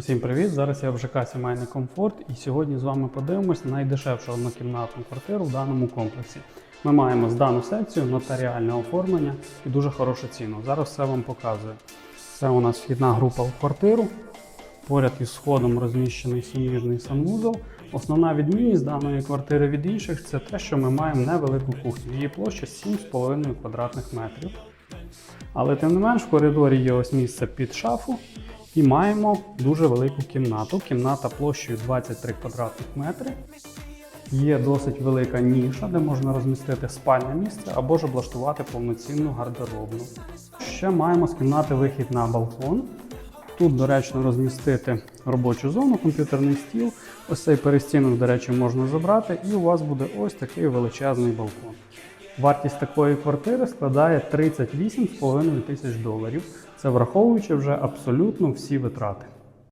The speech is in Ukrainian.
Всім привіт! Зараз я в ЖК Сімейний комфорт і сьогодні з вами подивимось на найдешевшу однокімнатну квартиру в даному комплексі. Ми маємо з дану секцію нотаріальне оформлення і дуже хорошу ціну. Зараз все вам показую. Це у нас вхідна група в квартиру. Поряд із сходом розміщений суміжний санвузол. Основна відмінність даної квартири від інших це те, що ми маємо невелику кухню. Її площа 7,5 квадратних метрів. Але тим не менш в коридорі є ось місце під шафу і маємо дуже велику кімнату. Кімната площею 23 квадратних метри. Є досить велика ніша, де можна розмістити спальне місце або ж облаштувати повноцінну гардеробну. Ще маємо з кімнати вихід на балкон. Тут доречно розмістити робочу зону, комп'ютерний стіл. Ось цей перестінок, до речі, можна забрати, і у вас буде ось такий величезний балкон. Вартість такої квартири складає 38,5 тисяч доларів. Це враховуючи вже абсолютно всі витрати.